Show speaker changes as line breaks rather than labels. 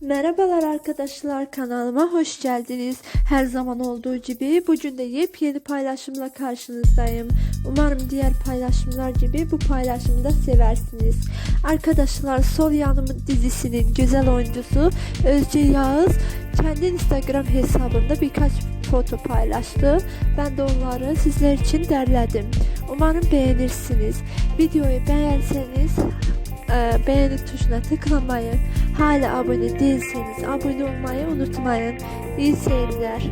Merhabalar arkadaşlar kanalıma hoş geldiniz. Her zaman olduğu gibi bugün de yepyeni paylaşımla karşınızdayım. Umarım diğer paylaşımlar gibi bu paylaşımı da seversiniz. Arkadaşlar Sol Yanımın dizisinin güzel oyuncusu Özce Yağız kendi Instagram hesabında birkaç foto paylaştı. Ben de onları sizler için derledim. Umarım beğenirsiniz. Videoyu beğenseniz e, beğeni tuşuna tıklamayı, hala abone değilseniz abone olmayı unutmayın. İyi seyirler.